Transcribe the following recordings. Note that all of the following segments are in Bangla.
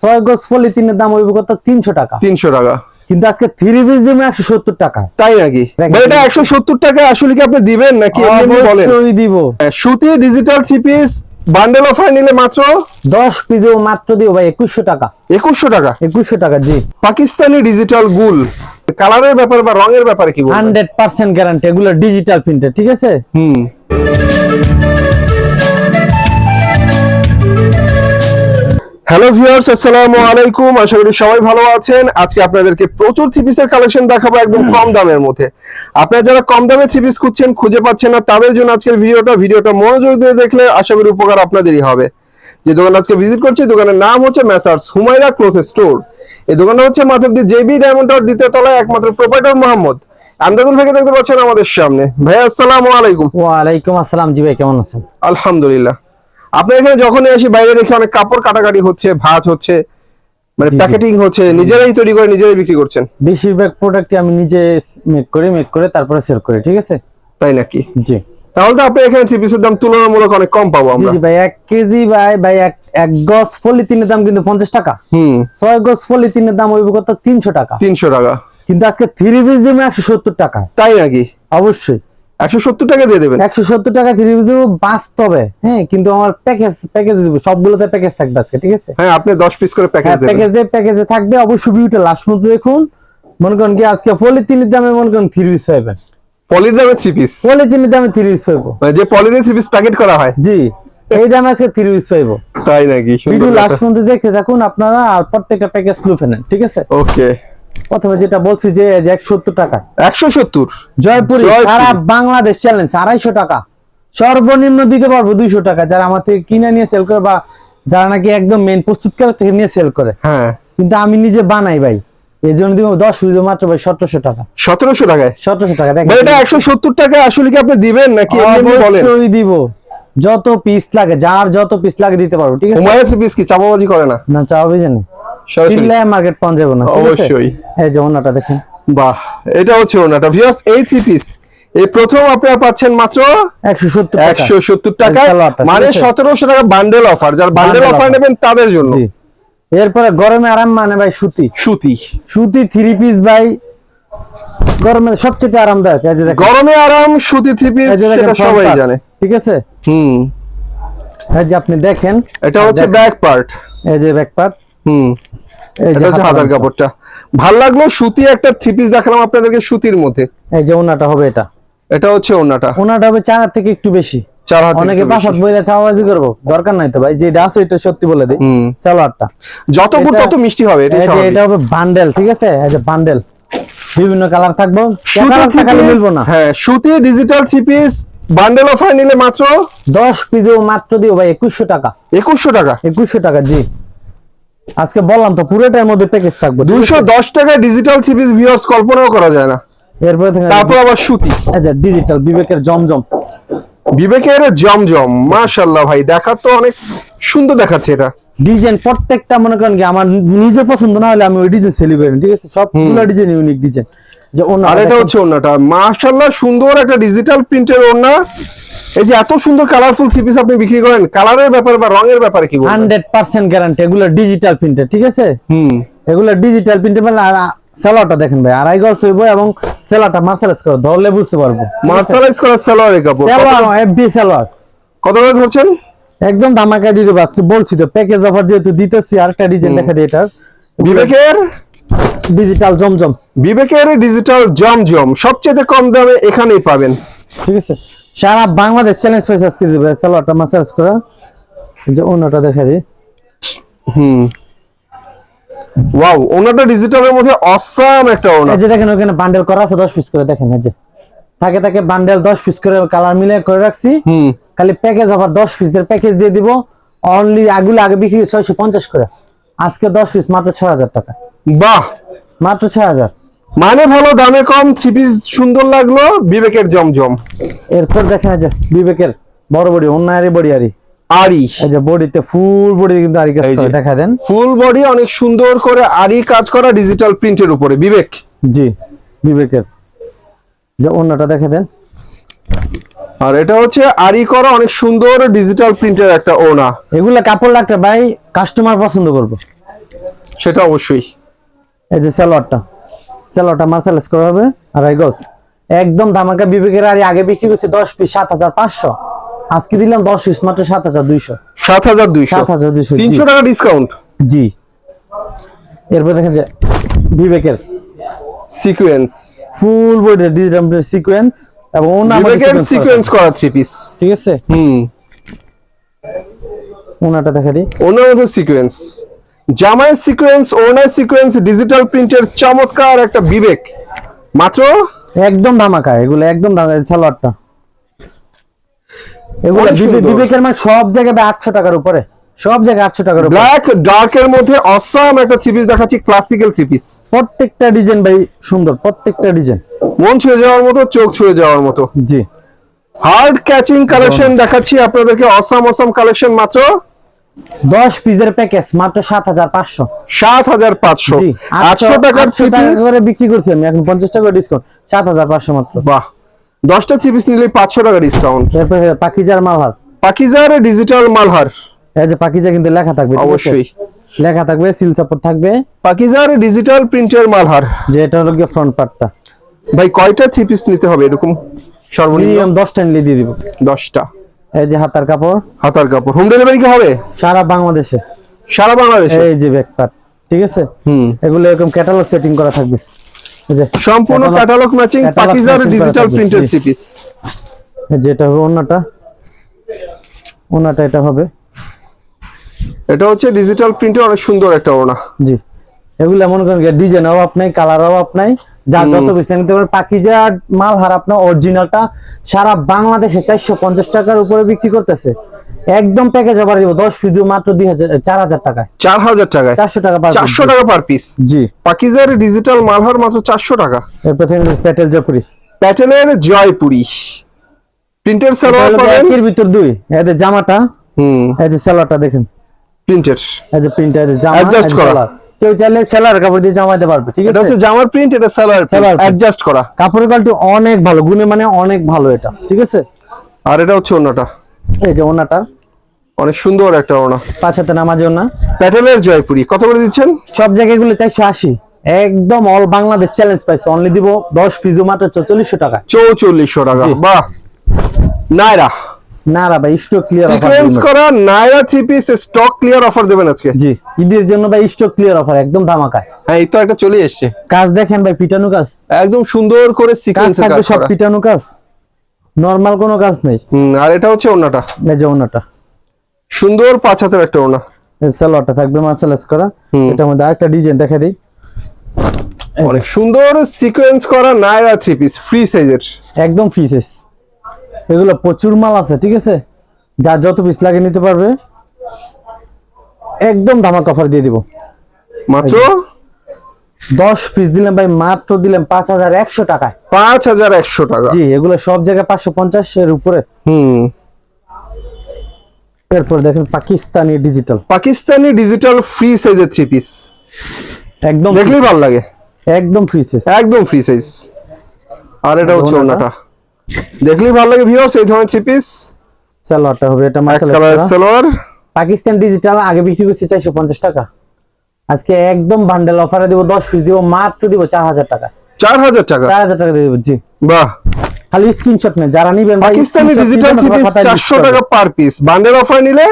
ছয় গজ পলিথিনের দাম হইব কত? তিনশো টাকা। তিনশো টাকা। কিন্তু আজকে থ্রি পিস দিব একশো সত্তর টাকা। তাই নাকি? এটা একশো সত্তর টাকা আসলে কি আপনি দিবেন নাকি বলেন? দিব। হ্যাঁ, সুতি digital three piece bundle offer নিলে মাত্র? দশ মাত্র দিব ভাই একুশশো টাকা। একুশশো টাকা? একুশশো টাকা জি। পাকিস্তানি ডিজিটাল গুল কালারের ব্যাপারে বা রঙের ব্যাপারে কি হান্ড্রেড পার্সেন্ট গ্যারান্টি এগুলো ডিজিটাল প্রিন্টার ঠিক আছে? হুম। হ্যালো ভিউয়ার্স আসসালামু আলাইকুম আশা করি সবাই ভালো আছেন। আজকে আপনাদেরকে প্রচুর থ্রি পিসের কালেকশন দেখাবো একদম কম দামের মধ্যে। আপনারা যারা কম দামে থ্রি পিস খুঁজছেন খুঁজে পাচ্ছেন না তাদের জন্য আজকের ভিডিওটা ভিডিওটা মনোযোগ দিয়ে দেখলে আশা করি উপকার আপনাদেরই হবে। যে দোকান আজকে ভিজিট করছি দোকানের নাম হচ্ছে মেসার্স হুমায়রা ক্লোথ স্টোর এই দোকানটা হচ্ছে মাধবদী জেবি ডায়মন্ড টাওয়ার দ্বিতীয় তলায় একমাত্র প্রোপাইটর মোহাম্মদ। আমদাদুল ভাইকে দেখতে পাচ্ছেন আমাদের সামনে। ভাই আসসালামু আলাইকুম। ওয়ালাইকুম আসসালাম। জি ভাই কেমন আছেন? আলহামদুলিল্লাহ। আপনার এখানে যখনই আসি বাইরে দেখি অনেক কাপড় কাটাকাটি হচ্ছে ভাঁজ হচ্ছে মানে। প্যাকেটিং হচ্ছে নিজেরাই তৈরি করে নিজেরাই বিক্রি করছেন। বেশিরভাগ প্রোডাক্টই আমি নিজে মেক করি মেক করে তারপরে সেল করি ঠিক আছে? তাই নাকি? জি। তাহলে তো আপনি এখানে থ্রি পিসের দাম তুলনামূলক অনেক কম পাবো আমরা। জি ভাই এক কেজি ভাই ভাই এক এক গজ পলিথিনের দাম কিন্তু পঞ্চাশ টাকা। হুম। ছয় গজ পলিথিনের দাম হইব কত? তিনশো টাকা। তিনশো টাকা। কিন্তু আজকে থ্রি পিস একশো সত্তর টাকা। তাই নাকি? অবশ্যই। একশো সত্তর টাকা দিয়ে দেবেন। একশো সত্তর টাকা থ্রি পিস দিব বাস্তবে। হ্যাঁ কিন্তু আমার প্যাকেজ প্যাকেজ দিব সবগুলোতে প্যাকেজ থাকবে আজকে ঠিক আছে? হ্যাঁ আপনি দশ পিস করে প্যাকেজ দেবেন। প্যাকেজে প্যাকেজে থাকবে অবশ্যই ভিউটা লাস্ট পর্যন্ত দেখুন। মনে করেন কি আজকে দামে মনে করেন থ্রি পিস পলির দামে থ্রি পিস দামে থ্রি পিস মানে যে পলি দিয়ে থ্রি পিস প্যাকেট করা হয়? জি এই দামে আজকে থ্রি পিস তাই নাকি? ভিডিও লাস্ট পর্যন্ত দেখতে থাকুন আপনারা আর প্রত্যেকটা প্যাকেজ লুফে নেন ঠিক আছে? ওকে প্রথমে যেটা বলছি যে একশো সত্তর টাকা। একশো সত্তর? জয়পুরি জয়পুরি। সারা বাংলাদেশ চ্যালেঞ্জ আড়াইশো টাকা। সর্বনিম্ন দিতে পারব দুইশো টাকা যারা আমার থেকে কিনে নিয়ে সেল করে বা যারা নাকি একদম মেন প্রস্তুতকারক থেকে নিয়ে সেল করে। হ্যাঁ। কিন্তু আমি নিজে বানাই ভাই। এই জন্য দিব দশ পিস মাত্র ভাই সতেরোশো টাকা। সতেরোশো টাকায়? সতেরোশো টাকা এটা একশো সত্তর টাকা আসলে কি আপনি দিবেন নাকি অবশ্যই দিব। যত পিস লাগে যার যত পিস লাগে দিতে পারব ঠিক আছে? পিস কি? চাপাবাজি করে না? না জানি। সরাসরি চিল্লায় মার্কেট পাওয়া যাবে না অবশ্যই। এই যে ওনাটা দেখেন। বাহ এটা হচ্ছে ওনাটা। ভিউয়ার্স এই থ্রি পিস এই প্রথম আপনারা পাচ্ছেন মাত্র একশো সত্তর টাকা। মানে সতেরোশো টাকা বান্ডেল অফার যার বান্ডেল অফার নেবেন তাদের জন্য। এরপরে গরমে আরাম মানে ভাই সুতি। সুতি। সুতি থ্রি পিস ভাই গরমে সবচেয়ে আরামদায়ক এই যে গরমে আরাম সুতি থ্রি পিস সেটা সবাই জানে। ঠিক আছে? হুম। এই যে আপনি দেখেন এটা হচ্ছে ব্যাক পার্ট এই যে ব্যাক পার্ট হুম। এই যে এটা হচ্ছে হাতার হাতার কাপড়টা। ভালো লাগল সুতি একটা থ্রি পিস দেখালাম আপনাদেরকে সুতির মধ্যে। এই যে ওনাটা হবে এটা। এটা হচ্ছে ওনাটা। ওনাটা হবে চার থেকে একটু বেশি। চার হাত অনেকে পাঁচ হাত বইলে চাওয়াজি করব। দরকার নাই তো ভাই যেটা আছে এটা সত্যি বলে দিই। হুম। সালোয়ারটা। যত বুট তত মিষ্টি হবে এটা হবে বান্ডেল ঠিক আছে? এই যে বান্ডেল বিভিন্ন কালার থাকব। মিলবো না। হ্যাঁ সুতি digital three piece bundle offer নিলে মাত্র? দশ মাত্র দিও ভাই একুশশো টাকা। একুশশো টাকা? একুশশো টাকা জি। আজকে বললাম তো পুরোটার মধ্যে প্যাকেজ থাকবে। ঠিক দুইশো আছে? দশ টাকা ডিজিটাল থ্রি পিস ভিউয়ার্স কল্পনাও করা যায় না। এরপরে তারপর আবার সুতি আচ্ছা ডিজিটাল বিবেকের জমজম। বিবেকের জমজম মাশাআল্লাহ ভাই দেখা তো অনেক সুন্দর দেখাচ্ছে এটা। ডিজাইন প্রত্যেকটা মনে করেন কি আমার নিজে পছন্দ না হলে আমি ওই ডিজাইন সেলিব্রেট ঠিক আছে? সবগুলো ডিজাইন ইউনিক ডিজাইন। যে অন্য আর এটা হচ্ছে ওড়নাটা। মাশাল্লাহ সুন্দর একটা ডিজিটাল প্রিন্টের ওড়না। এই যে এত সুন্দর কালারফুল থ্রি পিস আপনি বিক্রি করেন কালারের ব্যাপারে বা রঙের ব্যাপারে কি বলবেন? হান্ড্রেড পার্সেন্ট গ্যারান্টি এগুলো ডিজিটাল প্রিন্টের ঠিক আছে? হুম। এগুলো ডিজিটাল প্রিন্টের মানে সেলারটা দেখেন ভাই আড়াই গজ হইব এবং সেলারটা মার্সালাইজ করে ধরলে বুঝতে পারব করা কাপড়। কত- সেলার এফবি সেলার কত করে ধরছেন? একদম দামাকা দিয়ে দেবো আজকে বলছি তো প্যাকেজ অফার যেহেতু দিতেছি আর একটা ডিজাইন দেখা দিই বিবেকের? ডিজিটাল জমজম বিবেকের ডিজিটাল জমজম সবচেয়ে কম দামে এখানেই পাবেন। ঠিক আছে? সারা বাংলাদেশ চ্যালেঞ্জ পাইছে আজকে দেবে সেলারটা মার্সালাইজ করা। যে অন্যটা দেখা দিই। হুম। ওয়াও ওনাটা ডিজিটালের মধ্যে অসাম একটা ওনা। এই যে দেখেন ওখানে বান্ডেল করা আছে দশ পিস করে দেখেন এই যে। থাকে থাকে বান্ডেল দশ পিস করে কালার মিলে করে রাখছি। হুম। খালি প্যাকেজ অফার দশ পিসের প্যাকেজ দিয়ে দিব। অনলি আগুলো আগে বিক্রি ছয়শো পঞ্চাশ করে। আজকে দশ পিস মাত্র ছয় হাজার টাকা। বাহ। মাত্র ছয় হাজার। মানে ভালো দামে কম থ্রি পিস সুন্দর লাগল বিবেকের জমজম। এরপর দেখেন এই যে বিবেকের বড় বড়ি অন্যায় বড়ি আরি আরি এই যে বডিতে ফুল বডি কিন্তু আরি কাজ করে দেখা দেন। ফুল বডি অনেক সুন্দর করে আরি কাজ করা ডিজিটাল প্রিন্টের উপরে বিবেক। জি বিবেকের। যে অন্যটা দেখে দেন। আর এটা হচ্ছে আরি করা অনেক সুন্দর ডিজিটাল প্রিন্টের একটা ওনা। এগুলা কাপড় লাগতে ভাই কাস্টমার পছন্দ করবে। সেটা অবশ্যই। এই যে সালোয়ারটা। সালোয়ারটা মার্সেলাইজ করা হবে আড়াই গজ। একদম ধামাকা বিবেকের আর আগে বিক্রি করছে দশ পিস সাত হাজার পাঁচশো। আজকে দিলাম দশ পিস মাত্র সাত হাজার দুইশো। সাত হাজার দুইশো? সাত হাজার দুইশো তিনশো টাকা ডিসকাউন্ট জি। এরপর দেখা যায় বিবেকের। Sequence full body digital sequence এবং ওনার বিবেকের সিকোয়েন্স করা থ্রি পিস ঠিক আছে? হুম। ওনাটা দেখা দিই। ওনার মধ্যে সিকোয়েন্স জামায় সিকোয়েন্স ওনার সিকোয়েন্স ডিজিটাল প্রিন্টের চমৎকার একটা বিবেক। মাত্র? একদম ধামাকা এগুলো একদম ধামাকা সালোয়ারটা। এগুলো। বিবেকের মানে সব জায়গায় আটশো টাকার উপরে। সব জায়গায় আটশো টাকার উপরে। ব্ল্যাক ডার্কের মধ্যে অসাম একটা থ্রি পিস দেখাচ্ছি ক্লাসিক্যাল থ্রি পিস প্রত্যেকটা ডিজাইন ভাই সুন্দর প্রত্যেকটা ডিজাইন মন ছুঁয়ে যাওয়ার মতো চোখ ছুঁয়ে যাওয়ার মতো। জি। হার্ড ক্যাচিং কালেকশন দেখাচ্ছি আপনাদেরকে অসাম অসাম কালেকশন মাত্র। দশ পিসের প্যাকেজ মাত্র সাত হাজার পাঁচশো। সাত হাজার পাঁচশো। জি আটশো টাকার থ্রি পিস করে বিক্রি করছি আমি এখন পঞ্চাশ টাকা ডিসকাউন্ট সাত হাজার পাঁচশো মাত্র। বাহ। দশটা থ্রি পিস নিলে পাঁচশো টাকা ডিসকাউন্ট পাকিজার মালহার। পাকিজার ডিজিটাল মালহার। এই যে পাকিজা কিন্তু লেখা থাকবে অবশ্যই। লেখা থাকবে সিল সাপোর্ট থাকবে। পাকিজার ডিজিটাল প্রিন্টের মালহার। যে এটা হলো গিয়ে ফ্রন্ট পার্টটা ভাই কয়টা থ্রি পিস নিতে হবে এরকম সর্বনিম্ন? দশটা নিলে দিয়ে দিব। দশটা। এই যে হাতার কাপড়। হাতার কাপড়। হোম ডেলিভারি কি হবে? সারা বাংলাদেশে। সারা বাংলাদেশে? এই যে ব্যাক পার্ট ঠিক আছে? হুম। এগুলো এরকম ক্যাটালগ সেটিং করা থাকবে। যে সম্পূর্ণ ক্যাটালগ ম্যাচিং পাকিজার ডিজিটাল প্রিন্টেড। থ্রি পিস এটা হবে ওন্নাটা। ওন্নাটা এটা হবে। এটা হচ্ছে ডিজিটাল প্রিন্টের অনেক সুন্দর একটা ওনা জি। এগুলো মনে করেন ডিজাইন অভাব নাই কালার অভাব নাই। যার যত বেশি নিতে পারে মাল হার আপনার অরিজিনালটা সারা বাংলাদেশে চারশো পঞ্চাশ টাকার উপরে বিক্রি করতেছে। একদম প্যাকেজ অফার দিব দশ পিস মাত্র দুই হাজার চার হাজার টাকায়। চার হাজার টাকায়? চারশো টাকা পার চারশো টাকা পার পিস জি। পাকিজার ডিজিটাল মালহার মাত্র চারশো টাকা। এরপর থেকে প্যাটেল জপুরি প্যাটেলের জয়পুরি প্রিন্টের সালোয়ার পাবেন? ভিতর দুই এদের জামাটা হুম। এই যে সেলারটা দেখেন। প্রিন্টের এই যে প্রিন্ট এই যে জামা যে করা। সেলার। কেউ চাইলে সেলার কাপড় দিয়ে জামাইতে পারবে ঠিক এটা আছে? হচ্ছে জামার প্রিন্ট এটা সালোয়ার print। অ্যাডজাস্ট করা। কাপড়ের কোয়ালিটি অনেক ভালো গুণে মানে অনেক ভালো এটা ঠিক আছে? আর এটা হচ্ছে ওনাটা এই যে ওনাটা অনেক সুন্দর একটা ওনা পাঁচ হাতে নামাজে ওনা প্যাটেলের জয়পুরি কত করে দিচ্ছেন? সব জায়গায়গুলো চারশো আশি। একদম অল বাংলাদেশ চ্যালেঞ্জ পাইছে অনলি দিব দশ পিস মাত্র চল্লিশশো টাকা চৌচল্লিশশো টাকা বাহ। নাইরা না ভাই স্টক ক্লিয়ার সিকোয়েন্স করা Naira three piece stock clear offer দেবেন আজকে। জি ঈদের জন্য ভাই স্টক ক্লিয়ার অফার একদম ধামাকায়। হ্যাঁ এই তো একটা চলে এসছে। কাজ দেখেন ভাই পিটানো কাজ। একদম সুন্দর করে সিকোয়েন্স কাজ সব পিটানো কাজ। নর্মাল কোনো কাজ নেই। আর এটা হচ্ছে ওনাটা এই যে ওনাটা সুন্দর পাঁচ হাতের একটা ওনা সালোয়ারটা থাকবে মার্সেলাইজ করা। এটার মধ্যে আরেকটা ডিজাইন দেখা দিই। অনেক সুন্দর সিকোয়েন্স করা নাইরা থ্রি পিস ফ্রি সাইজের একদম ফ্রি সাইজ এগুলো প্রচুর মাল আছে ঠিক আছে? যার যত পিস লাগে নিতে পারবে। একদম ধামাক অফার দিয়ে দিব। মাত্র? দশ পিস দিলাম ভাই মাত্র দিলাম পাঁচ হাজার একশো টাকায়। পাঁচ হাজার একশো টাকা। জি এগুলো সব জায়গায় পাঁচশো পঞ্চাশ এর উপরে। হুম। এরপর দেখেন Pakistani digital Pakistani digital free সাইজের থ্রি পিস একদম দেখলেই ভালো লাগে। একদম ফ্রি সাইজ একদম ফ্রি সাইজ আর এটা হচ্ছে ওনাটা? দেখলেই ভালো লাগে ভিউয়ার্স এই ধরনের থ্রি পিস সালোয়ারটা হবে এটা মার্শাল সালোয়ার। পাকিস্তান ডিজিটাল আগে বিক্রি করছি চারশো পঞ্চাশ টাকা। আজকে একদম বান্ডেল অফারে দিব দশ পিস দিব মাত্র দিব চার হাজার টাকা। চার হাজার টাকা? চার হাজার টাকা দিয়ে দিব জি। বাহ। খালি স্ক্রিনশট নেই যারা নিবেন ভাই পাকিস্তানি ডিজিটাল থ্রি পিস খাতায় list চারশো করে টাকা দেব। পার পিস বান্ডেল অফার নিলে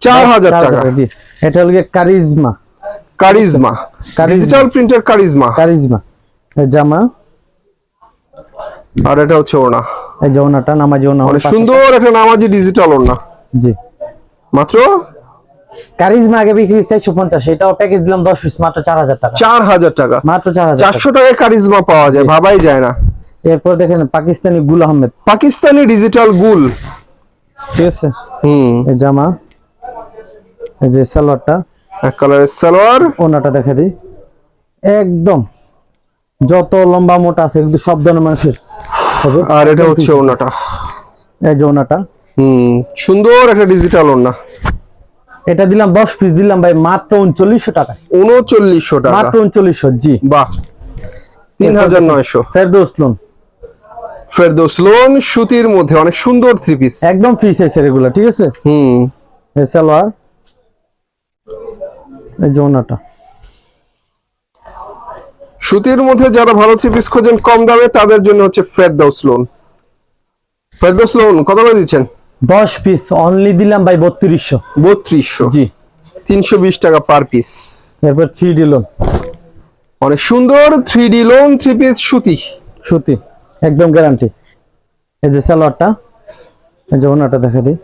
চার হাজার টাকা। জি। এটা হলো Charisma Charisma. Digital printer Charisma Charisma জামা। আর এটা হচ্ছে ওনা এই যৌনাটা নামাজি ওনা অনেক সুন্দর একটা নামাজি ডিজিটাল ওনা জি। মাত্র? কারিজমা আগে বিক্রি চারশো পঞ্চাশ এটাও প্যাকেজ দিলাম দশ পিস মাত্র চার হাজার টাকা। চার হাজার টাকা। মাত্র চার হাজার টাকা। চারশো টাকায় কারিজমা পাওয়া যায় ভাবাই যায় না। এরপর দেখেন পাকিস্তানি গুল আহমেদ। পাকিস্তানি ডিজিটাল গুল। ঠিক আছে? হুম। এই জামা এই যে সালোয়ারটা। এক কালারের সালোয়ার। ওনাটা দেখা দিই। একদম যত লম্বা মোটা আছে সব ধরনের মানুষের। হবে। আর এটা হচ্ছে ওনাটা এই যে ওনাটা হুম সুন্দর একটা ডিজিটাল ওনা এটা দিলাম দশ পিস দিলাম ভাই মাত্র উনচল্লিশশো টাকা উনচল্লিশশো টাকা। মাত্র উনচল্লিশশো জি। বাহ। তিন হাজার নয়শো। ফেরদৌস লোন ফেরদৌস লোন সুতির মধ্যে অনেক সুন্দর থ্রি পিস একদম ফ্রি সাইজের এগুলো ঠিক আছে? হুম। এই সালোয়ার। এই যে ওনাটা সুতির মধ্যে যারা ভালো থ্রি পিস খোঁজেন কম দামে তাদের জন্য হচ্ছে ফেরদৌস লোন ফেরদৌস লোন কত করে দিচ্ছেন? দশ পিস অনলি দিলাম ভাই বত্রিশশো। বত্রিশশো? জি। তিনশো বিশ টাকা পার পিস এরপর থ্রি ডি লোন অনেক সুন্দর three D lawn three piece সুতি। সুতি একদম গ্যারান্টি এই যে সালোয়ারটা এই যে ওনাটা দেখা দিই।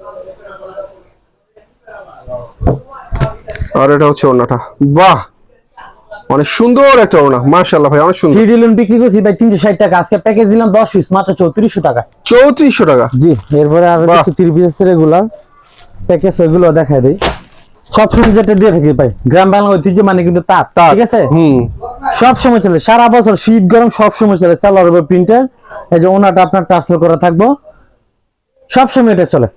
আর এটা হচ্ছে ওড়নাটা বাহ! অনেক সুন্দর একটা ওড়না মার্শাল্লাহ ভাই অনেক সুন্দর। থ্রি বিক্রি করছি ভাই তিনশো ষাট টাকা। আজকে প্যাকেজ দিলাম দশ পিস মাত্র চৌত্রিশশো টাকা। চৌত্রিশশো টাকা। জি এরপরে আর কিছু থ্রি পিসের রেগুলার প্যাকেজ ওইগুলো দেখাই দিই। সব সময় যেটা দিয়ে থাকি ভাই গ্রাম বাংলা ঐতিহ্য মানে কিন্তু তাঁত তাঁত। ঠিক আছে? হুম। সব সময় চলে সারা বছর শীত গরম সব সময় চলে বা প্রিন্টার এই যে ওনাটা আপনার ট্রান্সফার করা থাকব। সব সময় এটা চলে।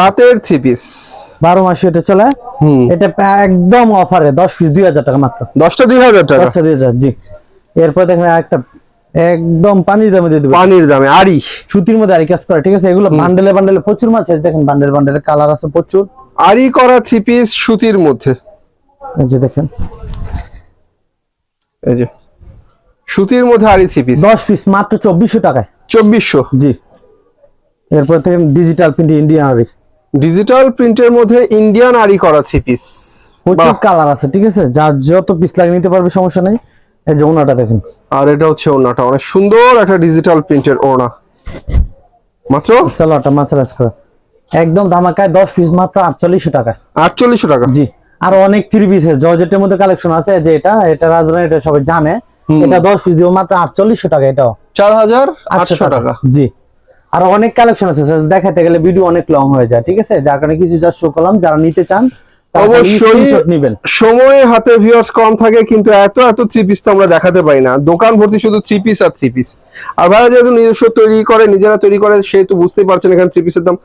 তাঁতের থ্রি পিস বারো মাসে এটা চলে। এটা একদম অফারে দশ পিস দুই হাজার টাকা মাত্র। দশটা দুই হাজার টাকা। দশটা দুই হাজার জি। এরপর দেখেন একটা একদম পানির দামে দিয়ে দেবো। পানির দামে আড়ি সুতির মধ্যে আরি কাজ করে ঠিক আছে? এগুলো বান্ডেলে বান্ডেলে প্রচুর মাছ আছে দেখেন বান্ডেল বান্ডেলে কালার আছে প্রচুর। আড়ি করা থ্রি পিস সুতির মধ্যে। এই যে দেখেন। এই যে। সুতির মধ্যে আড়ি থ্রি পিস দশ পিস মাত্র চব্বিশশো টাকায়। চব্বিশশো। জি। এরপর থেকে ডিজিটাল প্রিন্ট ইন্ডিয়ান আরি ডিজিটাল প্রিন্টের মধ্যে ইন্ডিয়ান আড়ি করা থ্রি পিস প্রচুর কালার আছে ঠিক আছে? যার যত পিস লাগে নিতে পারবে সমস্যা নেই। এই যে ওনাটা দেখেন। আর এটা হচ্ছে ওড়নাটা অনেক সুন্দর একটা ডিজিটাল প্রিন্টের ওড়না। মাত্র? সালোয়ারটা মাসারাজ করা একদম ধামাকায় দশ পিস মাত্র আটচল্লিশশো টাকা। আটচল্লিশশো টাকা? জি। আর অনেক থ্রি পিস জর্জেটের মধ্যে কালেকশন আছে যে এটা এটা রাজধানী এটা সবাই জানে। এটা দশ পিস দিব মাত্র আটচল্লিশশো টাকা এটাও। চার হাজার আটশো আটশো টাকা। জি। আর অনেক কালেকশন আছে দেখাতে গেলে ভিডিও অনেক লং হয়ে যায় ঠিক আছে? যার কারণে কিছু যা শো করলাম যারা নিতে চান অবশ্যই সময় হাতে ভিউয়ার্স কম থাকে কিন্তু এত এত থ্রি পিস তো আমরা দেখাতে পারি না। দোকান ভর্তি শুধু থ্রি পিস আর থ্রি পিস আর ভাইরা যেহেতু নিজস্ব তৈরি করে নিজেরা তৈরি করে সেহেতু বুঝতেই পারছেন এখানে থ্রি পিসের দাম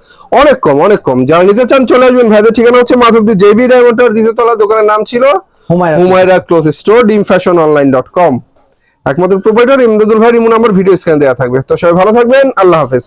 অনেক কম অনেক কম। যারা নিতে চান চলে আসবেন। ভাইদের ঠিকানা হচ্ছে মাধবদী জেবি ডায়মন্ডার দ্বিতীয় তলা দোকানের নাম ছিল হুমায়রা ক্লোথ স্টোর ডিম ফ্যাশন অনলাইন ডট কম একমাত্র প্রোপাইটার ইমদাদুল ভাই ইমু নাম্বার ভিডিও স্ক্যান দেওয়া থাকবে। তো সবাই ভালো থাকবেন, আল্লাহ হাফেজ।